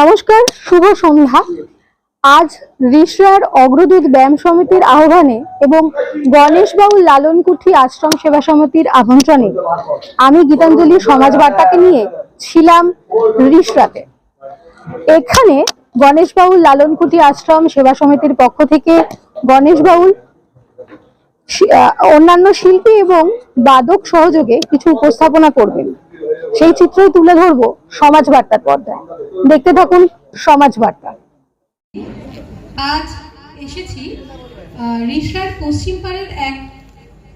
নমস্কার, শুভ সন্ধ্যা। আজ রিসরার অগ্রদূত ব্যায়াম সমিতির আহ্বানে এবং গণেশ বাবু লালনকুঠি আশ্রম সেবা সমিতির আমন্ত্রণে আমি গীতাঞ্জলি সমাজ বার্তাকে নিয়ে ছিলাম রিসরাতে এখানে গণেশ বাউল লালনকুঠি আশ্রম সেবা সমিতির পক্ষ থেকে গণেশ বাউল অন্যান্য শিল্পী এবং বাদক সহযোগে কিছু উপস্থাপনা করবেন। সেই চিত্রই তুলে ধরবো সমাজ বার্তার পর্দায়। দেখতে থাকুন সমাজ বার্তা। আজ এসেছি রিষড়ার পশ্চিম পাড়ের এক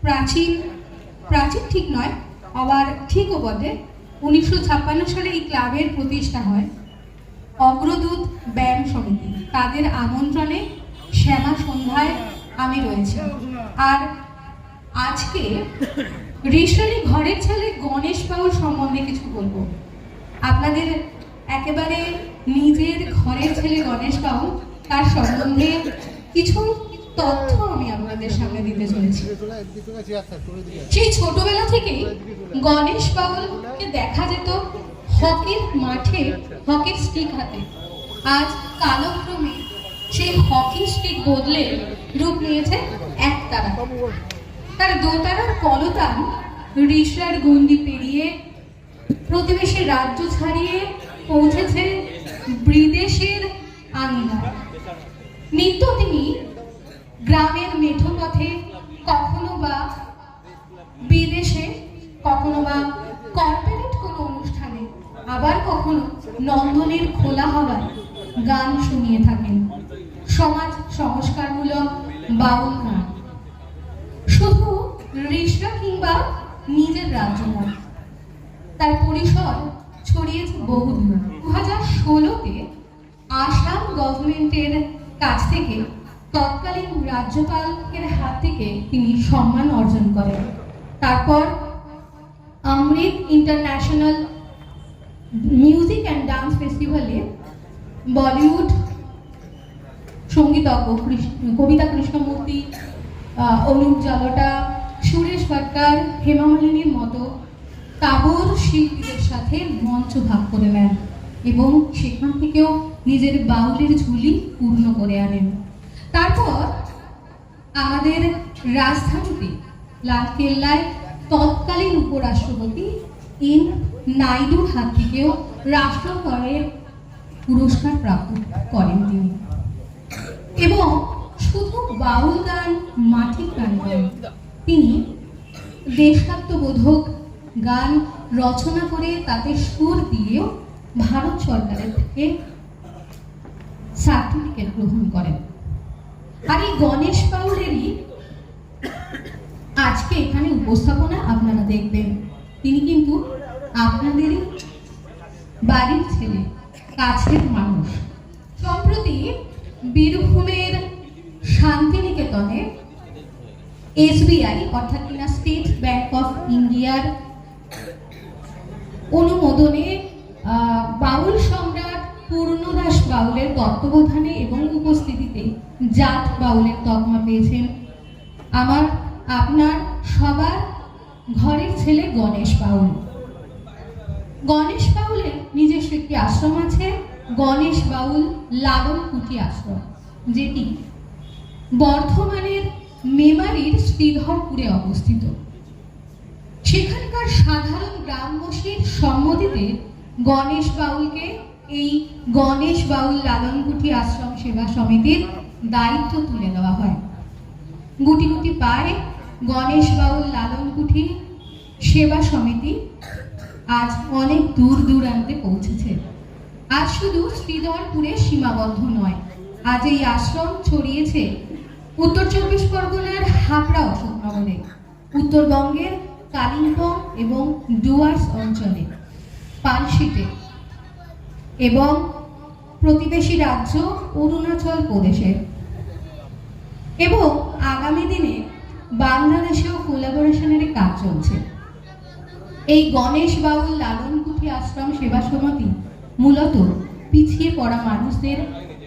প্রাচীন প্রাচীন ঠিক নয়, আবার উনিশশো সালে এই ক্লাবের প্রতিষ্ঠা হয়। অগ্রদূত ব্যায়াম সমিতি। তাদের আমন্ত্রণে শ্যামা সন্ধ্যায় আমি রয়েছি। আর আজকে ঋষারি ঘরের ছেলে গণেশ বাউল সম্বন্ধে কিছু বলব। আপনাদের একেবারে নিজের ঘরের ছেলে গণেশ বাবু, তার সম্বন্ধে কিছু তথ্য আমি আপনাদের সামনে দিতে চলেছি। সেই ছোটবেলা থেকেই গণেশ বাউলকে দেখা যেত হকির মাঠে, হকির স্টিক হাতে। আজ কালক্রমে সেই হকি স্টিক বদলে রূপ নিয়েছে একতারা তার দোতারার কলতান রিসরার গন্ডি পেরিয়ে প্রতিবেশী রাজ্য ছাড়িয়ে পৌঁছেছে বিদেশের আঙিনায় নিত্য তিনি গ্রামের মেঠো পথে কখনো বা বিদেশে, কখনো বা কর্পোরেট কোনো অনুষ্ঠানে, আবার কখনো নন্দনের খোলা হাওয়ায় গান শুনিয়ে থাকেন। সমাজ সংস্কারমূলক বাউল গান। শুধু রিসরা কিংবা নিজের রাজ্য নয়। তার পরিসর ছড়িয়েছে বহুদূর দু হাজার ষোলোতে আসাম গভর্নমেন্টের কাছ থেকে তৎকালীন রাজ্যপালের হাত থেকে তিনি সম্মান অর্জন করেন। তারপর Amrita international music and dance ফেস্টিভ্যালে বলিউড সঙ্গীতজ্ঞ কবিতা কৃষ্ণমূর্তি অনুপ জালোটা সুরেশ ভট্টার হেমা মালিনীর মতো তাবর শিল্পীদের সাথে মঞ্চ ভাগ করে নেন এবং সেখান থেকেও নিজের বাউলের ঝুলি পূর্ণ করে আনেন। তারপর আমাদের রাজধানীতে লালকেল্লায় তৎকালীন উপরাষ্ট্রপতি এন নাইডুর হাত থেকেও রাষ্ট্রকরের পুরস্কার প্রাপ্ত করেন তিনি। এবং বাউল গান মাটির গান তিনি দেশাত্মবোধক গান রচনা করে তাতে সুর দিয়েও ভারত সরকারের থেকে সার্টিফিকেট গ্রহণ করেন। আর এই গণেশ পাউলেরই আজকে এখানে উপস্থাপনা আপনারা দেখবেন। তিনি কিন্তু আপনাদেরই বাড়ির ছেলে, কাছের মানুষ। সম্প্রতি বীরভূমের শান্তিনিকেতনে এসবিআই, অর্থাৎ কিনা স্টেট ব্যাংক অফ ইন্ডিয়ার অনুমোদনে বাউল সম্রাট পূর্ণদাস বাউলের তত্ত্বাবধানে এবং উপস্থিতিতে জাত বাউলের তকমা পেয়েছেন আমার, আপনার সবার ঘরের ছেলে গণেশ বাউল। গণেশ বাউলের নিজস্ব একটি আশ্রম আছে, গণেশ বাউল লালন কুটি আশ্রম, যেটি বর্ধমানের মেমারির শ্রীধরপুরে অবস্থিত। সেখানকার সাধারণ গ্রামবাসীর সম্মতিতে গণেশ বাউলকে এই গণেশ বাউল লালনকুঠি আশ্রম সেবা সমিতির দায়িত্ব তুলে দেওয়া হয়। গুটি গুটি পায়ে গণেশ বাউল লালনকুঠি সেবা সমিতি আজ অনেক দূর দূরান্তে পৌঁছেছে। আজ শুধু শ্রীধরপুরে সীমাবদ্ধ নয়, আজ এই আশ্রম ছড়িয়েছে উত্তর চব্বিশ পরগনার হাবড়া অশোকনগরে উত্তরবঙ্গের কালিম্পং এবং ডুয়ার্স অঞ্চলে পালশিতে এবং প্রতিবেশী রাজ্য অরুণাচল প্রদেশে। এবং আগামী দিনে বাংলাদেশেও কোলাবোরেশনের কাজ চলছে। এই গণেশ বাউল লালনকুঠি আশ্রম সেবা সমিতি মূলত পিছিয়ে পড়া মানুষদের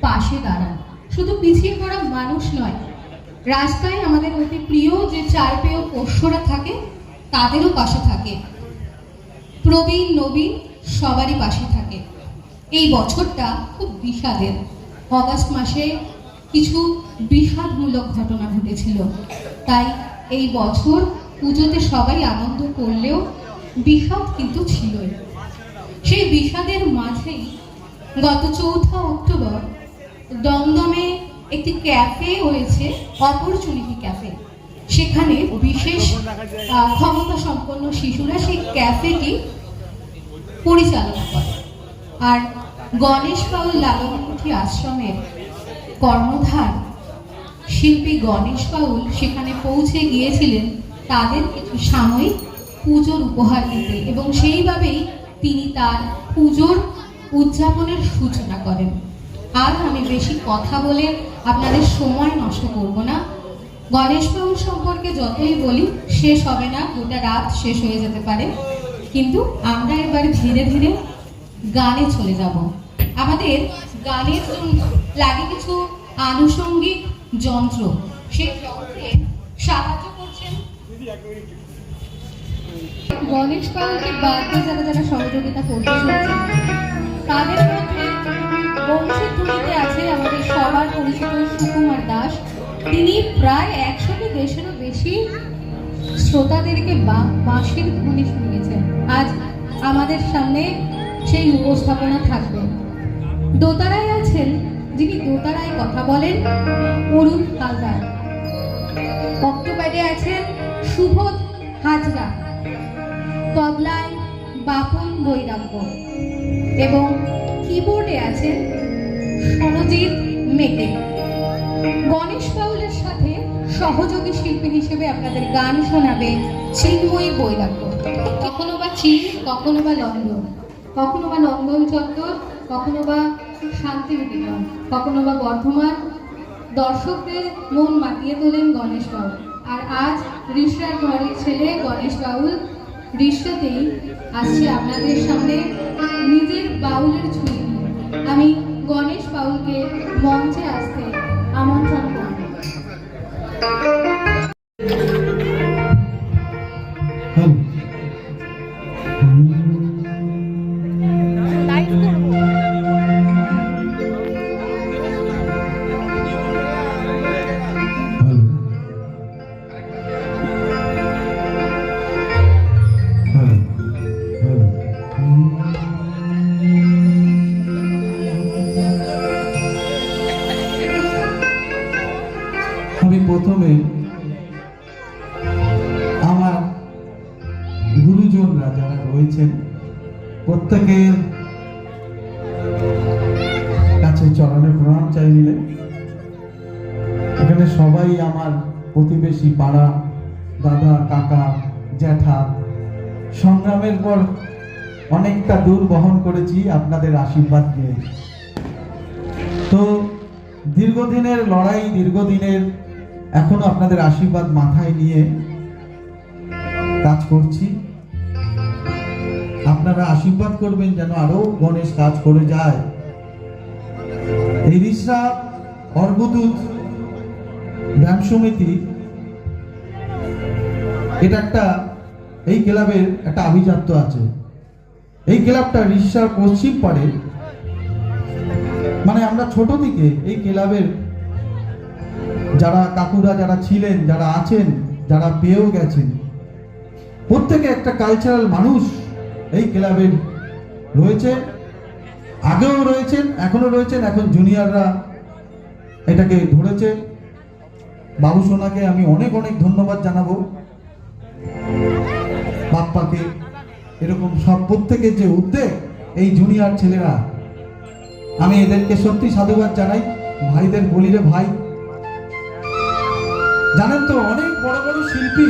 পাশে দাঁড়ান শুধু পিছিয়ে পড়া মানুষ নয় রাস্তায় আমাদের অতি প্রিয় যে চার পেয় পোষ্যরা থাকে, তাদেরও পাশে থাকে। প্রবীণ, নবীন, সবারই পাশে থাকে। এই বছরটা খুব বিষাদের। অগাস্ট মাসে কিছু বিষাদমূলক ঘটনা ঘটেছিল। তাই এই বছর পুজোতে সবাই আনন্দ করলেও বিষাদ কিন্তু ছিলই। সেই বিষাদের মাঝেই গত চৌঠা অক্টোবর দমদমে একটি ক্যাফে হয়েছে অপরচুনিটি ক্যাফে। সেখানে বিশেষ ক্ষমতা সম্পন্ন শিশুরা সেই ক্যাফেটি পরিচালনা করে। আর গণেশ পাউল লালনমুখী আশ্রমের কর্মধার শিল্পী গণেশ পাউল সেখানে পৌঁছে গিয়েছিলেন তাদের কিছু সাময়িক পুজোর উপহার দিতে এবং সেইভাবেই তিনি তার পুজোর উদযাপনের সূচনা করেন। আর আমি বেশি কথা বলে আপনাদের সময় নষ্ট করব না। গণেশ বাবু সম্পর্কে যতই বলি, শেষ হবে না, গোটা রাত শেষ হয়ে যেতে পারে। কিন্তু আমরা এবার ধীরে ধীরে গানে চলে যাব। আমাদের গানের জন্য লাগে কিছু আনুষঙ্গিক যন্ত্র, সেই যন্ত্রে সাহায্য করছেন গণেশ পালকে বাদে যারা যারা সহযোগিতা করতে তাদের মধ্যে বংশীধ্বনিতে আছে তিনি প্রায় একশোটি দেশেরও বেশি শ্রোতাদেরকে বাঁশির ধ্বনি শুনিয়েছেন। আজ আমাদের সামনে সেই উপস্থাপনা থাকবে। দোতারায় আছেন যিনি দোতারায় কথা বলেন অরুণ হালদার। অক্টোপাইডে আছেন সুবোধ হাজরা, তবলায় বাপন বৈরাগ্য এবং কিবোর্ডে আছেন সনজিৎ মেটে। গণেশ পাউলের সাথে সহযোগী শিল্পী হিসেবে আপনাদের গান শোনাবে চিন্ময়ী বৈরাগ্য। কখনো বা চীন, কখনো বা লন্ডন। কখনো বা নন্দন চত্বর, কখনো বা শান্তিনিকেতন কখনো বা বর্ধমান। দর্শকদের মন মাতিয়ে তোলেন গণেশ বাউল। আর আজ ঋষার ঘরের ছেলে গণেশ বাউল ঋষাতেই আসছে আপনাদের সামনে নিজের বাউলের ছুরি। আমি গণেশ বাউলকে মঞ্চে আসতে আমন্ত্রণ করব হ্যালো রয়েছেন প্রত্যেকের কাছে চরণে প্রণাম চাই নিলে। এখানে সবাই আমার প্রতিবেশী, পাড়া, দাদা, কাকা, জ্যাঠা, সংগ্রামের পর অনেকটা দূর বহন করেছি আপনাদের আশীর্বাদ নিয়ে। তো দীর্ঘদিনের লড়াই, দীর্ঘদিনের এখনও আপনাদের আশীর্বাদ মাথায় নিয়ে কাজ করছি। আশীর্বাদ করবেন যেন আরও গণেশ কাজ করে যায়। এই রিসরা অর্ঘদূত ব্যায়াম সমিতি, এটা একটা, এই ক্লাবের একটা আভিজাত্য আছে। এই ক্লাবটা রিসার পশ্চিম পাড়ে মানে আমরা ছোট থেকে এই ক্লাবের যারা কাকুরা যারা ছিলেন, যারা আছেন, যারা পেয়েও গেছেন, প্রত্যেকে একটা কালচারাল মানুষ। এই ক্লাবের রয়েছে, আগেও রয়েছেন এখনও রয়েছেন, এখন জুনিয়ররা এটাকে ধরেছে। বাবু সোনাকে আমি অনেক অনেক ধন্যবাদ জানাব। বাপ্পাকে, এরকম সব প্রত্যেকের যে উদ্যোগ, এই জুনিয়র ছেলেরা। আমি এদেরকে সত্যি সাধুবাদ জানাই, ভাইদের বলি রে ভাই। জানেন তো, অনেক বড় বড় শিল্পী।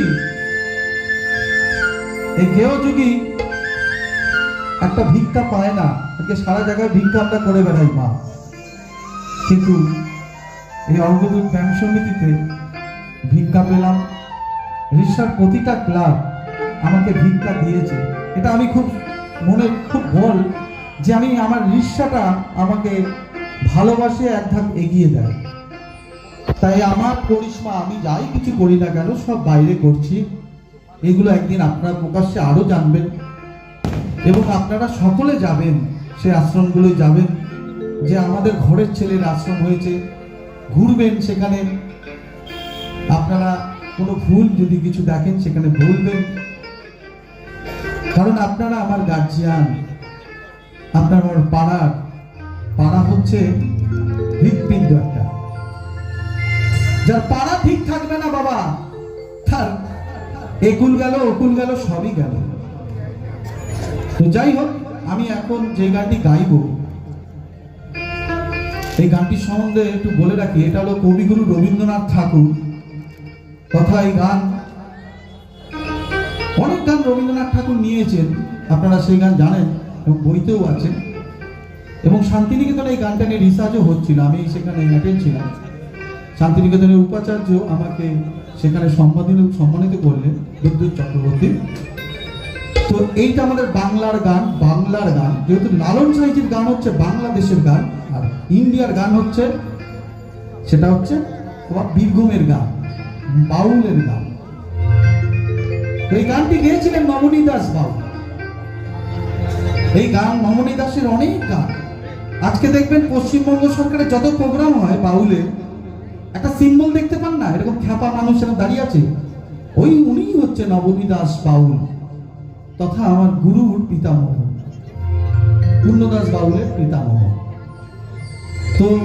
এই কেউ যদি একটা ভিক্ষা পায় না। আজকে সারা জায়গায় ভিক্ষা আমরা করে বেড়াই, মা। কিন্তু এই অর্গদূত ব্যায়াম সমিতিতে ভিক্ষা পেলাম। রিসার প্রতিটা ক্লাব আমাকে ভিক্ষা দিয়েছে। এটা আমি খুব মনে, খুব বল যে আমি আমার রিসাটা আমাকে ভালোবাসে, এক ধাপ এগিয়ে দেয়। তাই আমার করিশ্মা আমি যাই কিছু করি না কেন, সব বাইরে করছি। এগুলো একদিন আপনারা প্রকাশ্যে আরও জানবেন। এবং আপনারা সকলে যাবেন সে আশ্রমগুলোয় যাবেন। যে আমাদের ঘরের ছেলের আশ্রম হয়েছে, ঘুরবেন সেখানে। আপনারা কোনো ভুল যদি কিছু দেখেন, সেখানে ভুলবেন কারণ আপনারা আমার গার্জিয়ান আপনার আমার পাড়ার। পাড়া হচ্ছে হৃৎপিণ্ড একটা। যার পাড়া ঠিক থাকবে না বাবা, তার একুল গেল ওকুল গেল, সবই গেল। তো যাই হোক, আমি এখন যে গানটি গাইবো, এই গানটি সম্বন্ধে একটু বলে রাখি, এটা হলো কবিগুরু রবীন্দ্রনাথ ঠাকুর তথা এই গান। অনেক গান রবীন্দ্রনাথ ঠাকুর নিয়েছেন, আপনারা সেই গান জানেন এবং বইতেও আছে এবং শান্তিনিকেতনে এই গানটা নিয়ে রিসার্চও হচ্ছিল, আমি সেখানে অ্যাটেন্ড ছিলাম। শান্তিনিকেতনের উপাচার্য আমাকে সেখানে সম্মানিত সম্মানিত করলেন বিদ্যুৎ চক্রবর্তী। তো এইটা আমাদের বাংলার গান বাংলার গান। যেহেতু লালন গান হচ্ছে বাংলাদেশের গান, আর ইন্ডিয়ার গান হচ্ছে, সেটা হচ্ছে বীরভূমের গান, বাউলের গান। এই গানটি গেয়েছিলেন দাস বাউল এই গান মামনি দাসের অনেক গান। আজকে দেখবেন পশ্চিমবঙ্গ সরকারের যত প্রোগ্রাম হয় বাউলে, একটা সিম্বল দেখতে পান না? এরকম খ্যাপা মানুষ দাঁড়িয়ে আছে। ওই উনিই হচ্ছে নবনী দাস বাউল। তথা আমার গুরুর পিতামহ। পূর্ণদাস বাউলের পিতামহ। তো,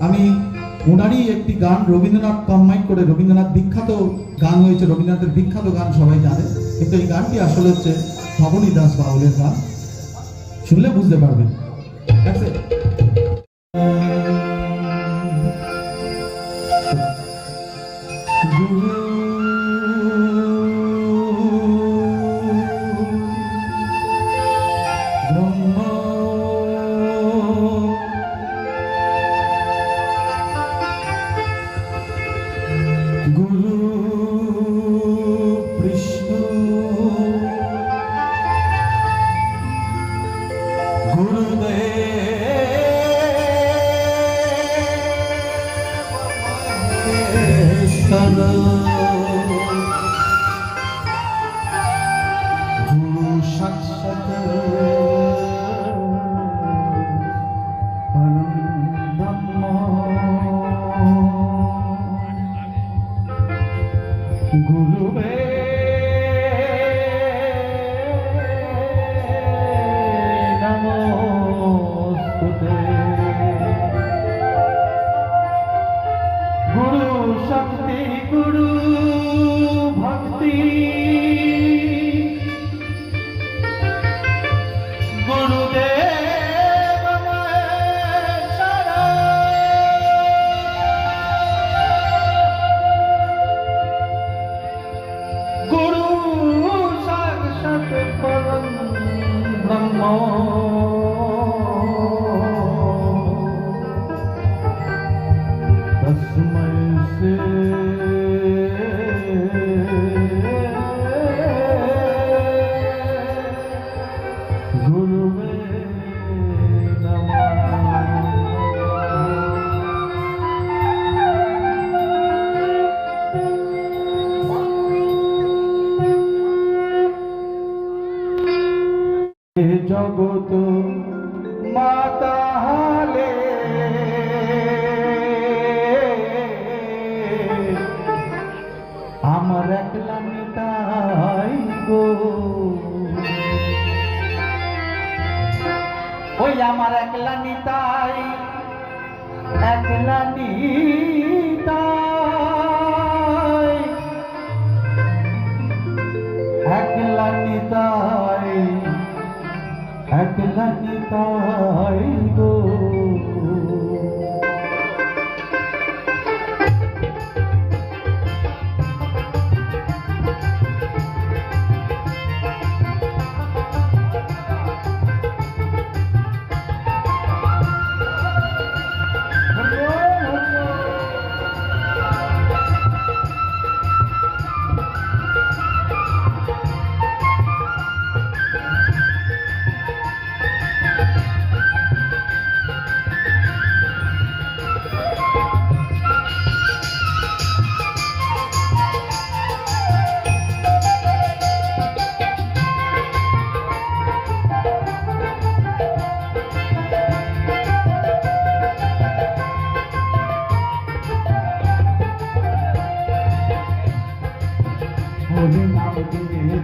আমি ওনারই একটি গান রবীন্দ্রনাথ কম্বাইন করে, রবীন্দ্রনাথ বিখ্যাত গান হয়েছে, রবীন্দ্রনাথের বিখ্যাত গান সবাই জানে। কিন্তু এই গানটি আসলে হচ্ছে ভবনী দাস বাউলের গান। শুনলে বুঝতে পারবেন। ঠিক it.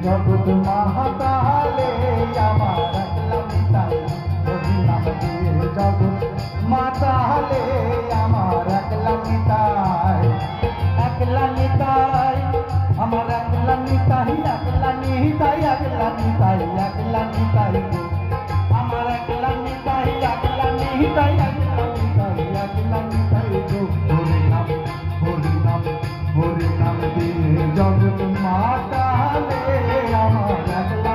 জগৎ মাহাতালে আমার একলা নিতাই হরি নাম দিয়ে জগৎ মাতালে আমার একলা নিতাই একলা নিতাই আমার একলা নিতাই একলা নিতাই একলা নিতাই একলা নিতাই আমার একলা নিতাই একলা নিতাই একলা নিতাই একলা নিতাই জগৎ মাতালে আমার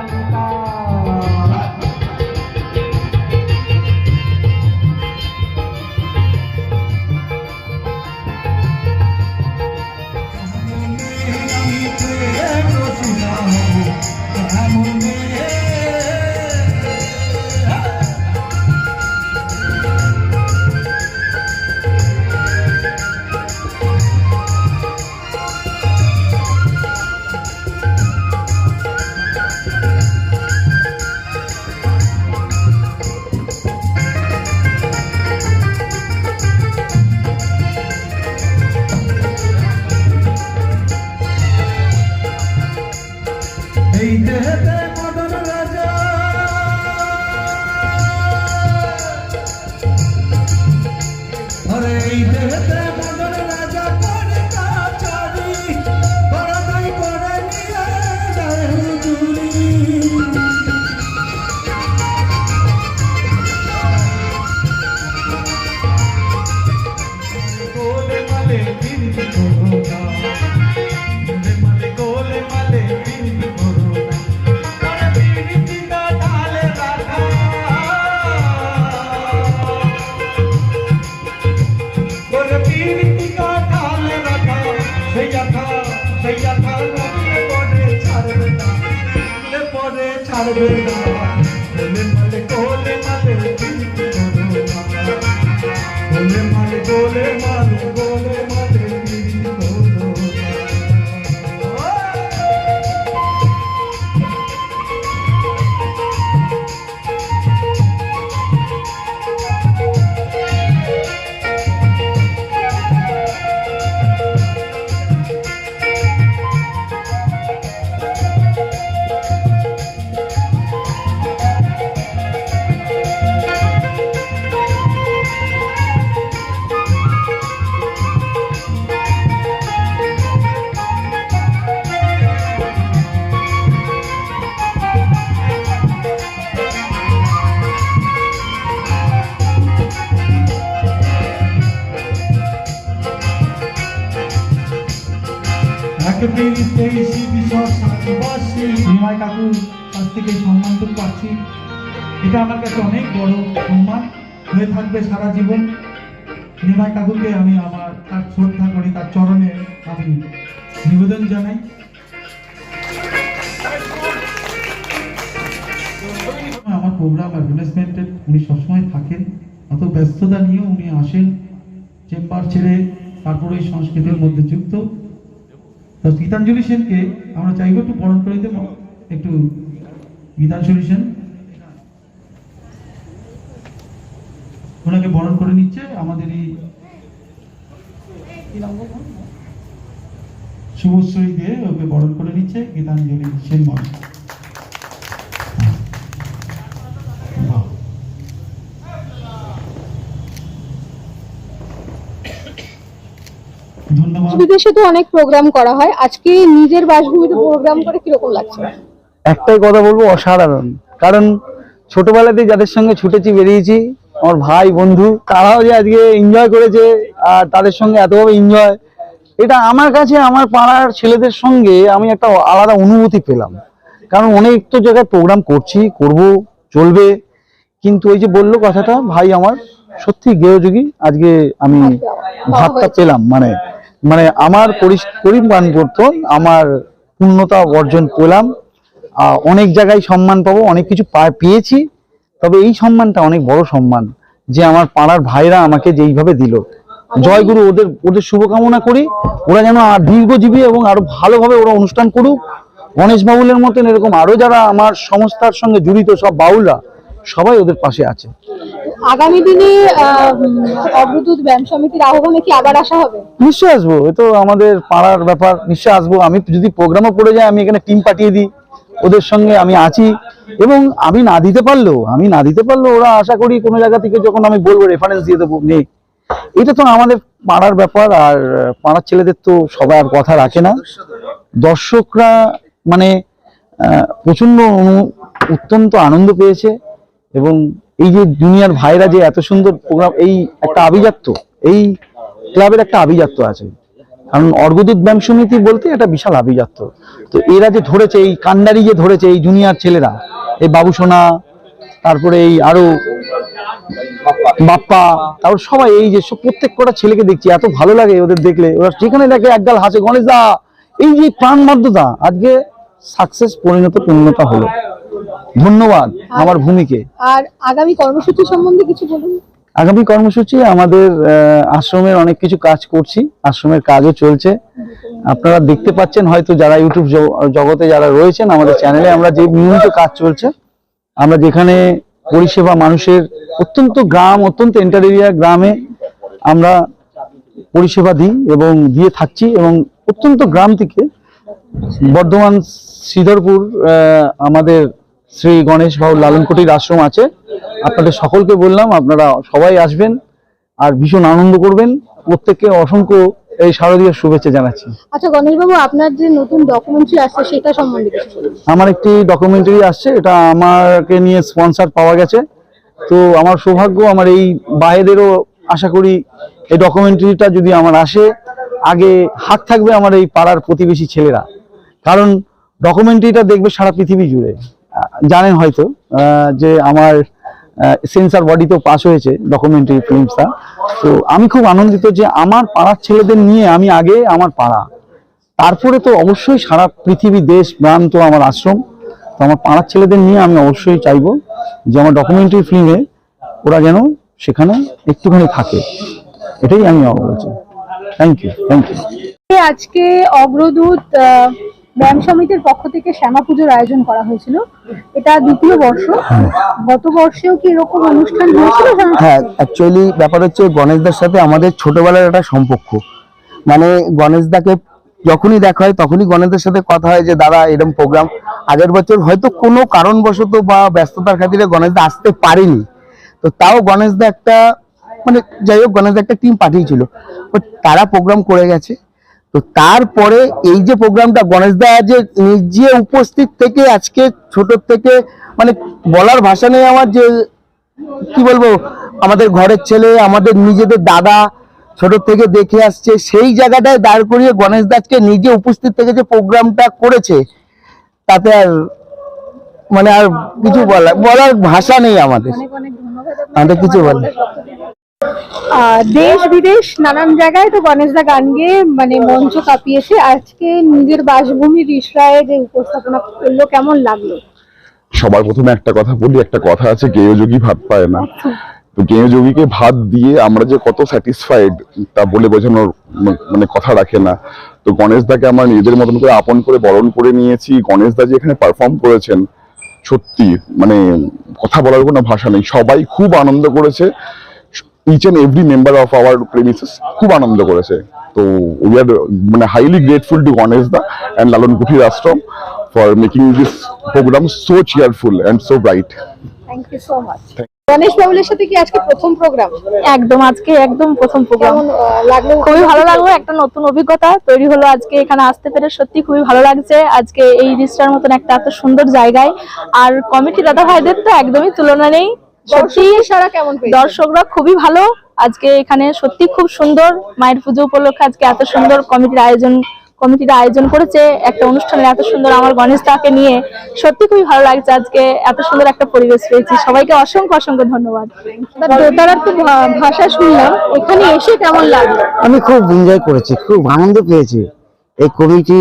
ছাড়বে না পাচ্ছি এটা আমার কাছে অনেক বড় সম্মান। হয়ে থাকবে সারা জীবন। নিমাই কাকুকে আমি আমার তার শ্রদ্ধা করি, তার চরণে আমি নিবেদন জানাই। আমার প্রোগ্রাম অ্যাডভার্টাইজমেন্টে উনি সবসময় থাকেন। অত ব্যস্ততা নিয়ে উনি আসেন। চেম্বার ছেড়ে তারপরে এই সংস্কৃতির মধ্যে যুক্ত। তো গীতাঞ্জলি সেনকে আমরা চাইব একটু বরণ করে দেবো। একটু গীতাঞ্জলি সেন ওনাকে বরণ করে নিচ্ছে আমাদের এই শুভশ্রী দিয়ে ওকে বরণ করে নিচ্ছে গীতাঞ্জলি সেন মহাশয় বিদেশে তো অনেক প্রোগ্রাম করা হয়। আজকে নিজের বাসভূমিতে প্রোগ্রাম করে কীরকম লাগছে? একটাই কথা বলব, অসাধারণ। কারণ ছোটবেলাতে যাদের সঙ্গে ছুটেছি, বেরিয়েছি, আমার ভাই, বন্ধু, তারাও যে আজকে এনজয় করেছে, আর তাদের সঙ্গে এতভাবে এনজয় এটা আমার কাছে, আমার পাড়ার ছেলেদের সঙ্গে আমি একটা আলাদা অনুভূতি পেলাম। কারণ অনেক তো জায়গায় প্রোগ্রাম করছি, করব, চলবে, কিন্তু ওই যে বলল কথাটা, ভাই আমার সত্যি গেয়যোগী আজকে আমি ভাবটা পেলাম মানে মানে আমার পরিমাণ আমার পূর্ণতা অর্জন পেলাম। অনেক জায়গায় সম্মান পাবো অনেক কিছু পেয়েছি তবে এই সম্মানটা অনেক বড় সম্মান যে আমার পাড়ার ভাইরা আমাকে যেইভাবে দিল। জয়গুরু ওদের ওদের শুভকামনা করি ওরা যেন আর দীর্ঘজীবী এবং আরও ভালোভাবে ওরা অনুষ্ঠান করুক। গণেশ বাউলের মতন এরকম আরও যারা আমার সংস্থার সঙ্গে জড়িত সব বাউলরা সবাই ওদের পাশে আছে। আগামী দিনে অগ্রদূত ব্যায়াম সমিতির আহ্বানে কি আবার আসা হবে? নিশ্চয় আসব এ তো আমাদের পাড়ার ব্যাপার নিশ্চয় আসব। আমি যদি প্রোগ্রামও পড়ে যায় আমি এখানে টিম পাঠিয়ে দিই। ওদের সঙ্গে আমি আছি এবং আমি না দিতে পারলেও, আমি না দিতে পারলেও ওরা আশা করি কোনো জায়গা থেকে যখন আমি বলব রেফারেন্স দিয়ে দেবো নে এটা তো আমাদের পাড়ার ব্যাপার আর, পাড়ার ছেলেদের তো সবাই আর কথা রাখে না। দর্শকরা মানে অনু- অত্যন্ত আনন্দ পেয়েছে এবং এই যে দুনিয়ার ভাইরা যে এত সুন্দর প্রোগ্রাম এই একটা আভিজাত্য, এই ক্লাবের একটা আভিজাত্য আছে। কারণ অর্ঘদূত ব্যায়াম সমিতি বলতে একটা বিশাল আভিজাত্য। তো এরা যে ধরেছে এই কান্ডারি যে ধরেছে এই জুনিয়র ছেলেরা এই বাবুসোনা তারপরে এই আরও বাপ্পা তারপর সবাই এই যে প্রত্যেক কটা ছেলেকে দেখছি এত ভালো লাগে ওদের দেখলে। ওরা যেখানে দেখে একগাল হাসে গণেশ দা এই যে প্রাণবদ্ধতা আজকে সাকসেস পরিণত পূর্ণতা হলো। ধন্যবাদ আমার ভূমিকে। আর আগামী কর্মসূচি সম্বন্ধে কিছু বলুন? আগামী কর্মসূচি আমাদের আশ্রমের অনেক কিছু কাজ করছি, আশ্রমের কাজও চলছে। আপনারা দেখতে পাচ্ছেন হয়তো যারা ইউটিউব জগতে যারা রয়েছেন আমাদের চ্যানেলে, আমরা যে নিয়মিত কাজ চলছে, আমরা যেখানে পরিষেবা মানুষের অত্যন্ত গ্রাম, অত্যন্ত এন্টার এরিয়া গ্রামে আমরা পরিষেবা দিই এবং দিয়ে থাকছি এবং অত্যন্ত গ্রাম থেকে বর্ধমান, শ্রীধরপুর আমাদের শ্রী গণেশ বাবু লালনকুটির আশ্রম আছে। আপনাদের সকলকে বললাম আপনারা সবাই আসবেন আর ভীষণ আনন্দ করবেন। প্রত্যেককে অসংখ্য এই শারদীয় শুভেচ্ছা জানাচ্ছি। আচ্ছা গণেশবাবু আপনার যে নতুন ডকুমেন্টারি আসছে সেটা সম্বন্ধে আমার একটি ডকুমেন্টারি আসছে এটা আমাকে নিয়ে স্পন্সর পাওয়া গেছে। তো আমার সৌভাগ্য আমার এই বাইরেরও আশা করি এই ডকুমেন্টারিটা যদি আমার আসে আগে হাত থাকবে আমার এই পাড়ার প্রতিবেশী ছেলেরা। কারণ ডকুমেন্টারিটা দেখবে সারা পৃথিবী জুড়ে। জানেন হয়তো যে আমার সেন্সার বডিতেও পাস হয়েছে ডকুমেন্টারি ফিল্মসটা তো আমি খুব আনন্দিত যে আমার পাড়ার ছেলেদের নিয়ে আমি আগে আমার পাড়া। তারপরে তো অবশ্যই সারা পৃথিবী, দেশ প্রান্ত আমার আশ্রম। তো আমার পাড়ার ছেলেদের নিয়ে আমি অবশ্যই চাইব যে আমার ডকুমেন্টারি ফিল্মে ওরা যেন সেখানে একটুখানি থাকে। এটাই আমি বলছি। থ্যাংক ইউ থ্যাংক ইউ আজকে অগ্রদূত ব্যায়াম সমিতির পক্ষ থেকে শ্যামা পুজোর আয়োজন করা হয়েছিল। এটা দ্বিতীয় বর্ষ। গত বর্ষেও কি এরকম অনুষ্ঠান হয়েছিল হ্যাঁ অ্যাকচুয়ালি ব্যাপার হচ্ছে গণেশদার সাথে আমাদের ছোটবেলার একটা সম্পর্ক। মানে গণেশদাকে যখনই দেখা হয় তখনই গণেশদের সাথে কথা হয় যে দাদা এরকম প্রোগ্রাম আগের বছর হয়তো কোনো কারণবশত বা ব্যস্ততার খাতিরে গণেশদা আসতে পারেনি। তো তাও গণেশদা একটা মানে যাই হোক গণেশদা একটা টিম পাঠিয়েছিল। But তারা প্রোগ্রাম করে গেছে। তো তারপরে এই যে প্রোগ্রামটা গণেশদা যে নিজে উপস্থিত থেকে আজকে ছোট থেকে মানে বলার ভাষা নেই আমার যে, কি বলব, আমাদের ঘরের ছেলে, আমাদের নিজেদের দাদা ছোট থেকে দেখে আসছে, সেই জায়গাটায় দাঁড় করিয়ে গণেশ দাসকে নিজে উপস্থিত থেকে যে প্রোগ্রামটা করেছে, তাতে আর মানে আর কিছু বলার বলার ভাষা নেই আমাদের। আমাদের কিছু বলার দেশ বিদেশ নানান জায়গায় তো গণেশদা গান গেয়ে মানে মঞ্চ কাঁপিয়েছে আজকে নিজের বাসভূমি রিসরায়ে যে উপস্থাপনা করল, কেমন লাগল? সবার প্রথমে একটা কথা বলি, একটা কথা আছে, কেউ যোগী ভাত পায় না। তো কেউ ভাত দিয়ে আমরা যে কত স্যাটিসফাইড তা বলে বোঝানোর মানে কথা রাখে না। তো গণেশ দাকে আমরা নিজেদের মতন করে আপন করে বরণ করে নিয়েছি। গণেশ দা যে এখানে পারফর্ম করেছেন। সত্যি মানে কথা বলার কোনো ভাষা নেই। সবাই খুব আনন্দ করেছে। Each and every member of our premises খুব আনন্দ করেছে। তো উই আর মানে highly grateful to Ganesh da and Lalon Kuthir Ashram for making this programme so cheerful and so bright thank you so much Ganesh বাবুলের সাথে কি আজকে প্রথম programme একদম আজকে একদম প্রথম প্রোগ্রাম লাগল? খুবই ভালো লাগল একটা নতুন অভিজ্ঞতা তৈরি হলো আজকে এখানে আসতে পেরে সত্যি খুবই ভালো লাগছে। আজকে এই রিস্টার মতন একটা এত সুন্দর জায়গায়। আর কমিটি দাদা ভাইদের তো একদমই তুলনা নেই। সত্যি কেমন দর্শকরা খুবই ভালো। আজকে এখানে সত্যি খুব সুন্দর মায়ের পুজো উপলক্ষে আজকে এত সুন্দর কমিটির আয়োজন কমিটির আয়োজন করেছে। একটা অনুষ্ঠানে এত সুন্দর আমার গণেশ দাকে নিয়ে সত্যি খুবই ভালো লাগছে আজকে। এত সুন্দর একটা পরিবেশ পেয়েছি। সবাইকে অসংখ্য অসংখ্য ধন্যবাদ। দোতারার তো ভাষা শুনলাম। এখানে এসে কেমন লাগল? আমি খুব এনজয় করেছি। খুব আনন্দ পেয়েছি। এই কমিটি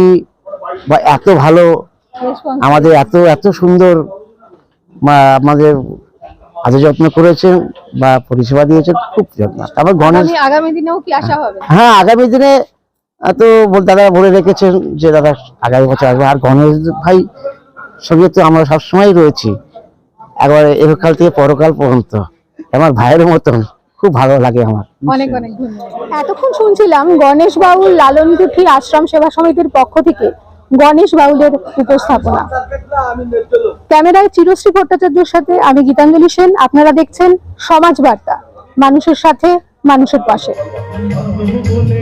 বা এত ভালো আমাদের এত এত সুন্দর বা আমাদের আজ যত্ন করেছেন বা পরিষেবা দিয়েছেন খুব যত্ন। তারপর গণেশ আগামী দিনেও কি আশা হবে? হ্যাঁ আগামী দিনে তো বল- দাদা বলে রেখেছেন যে দাদা আগামী বছর আসবে। আর গণেশ ভাই সঙ্গে তো আমরা সবসময় রয়েছি। একবারে এহকাল থেকে পরকাল পর্যন্ত। আমার ভাইয়ের মতন। খুব ভালো লাগে আমার। অনেক অনেক ধন্যবাদ। এতক্ষণ শুনছিলাম গণেশ বাবুর লালনকুঠি আশ্রম সেবা সমিতির পক্ষ থেকে গণেশ বাউলের উপস্থাপনা ক্যামেরায় চিরশ্রী ভট্টাচার্যের সাথে আমি গীতাঞ্জলি সেন আপনারা দেখছেন সমাজ বার্তা মানুষের সাথে মানুষের পাশে বলে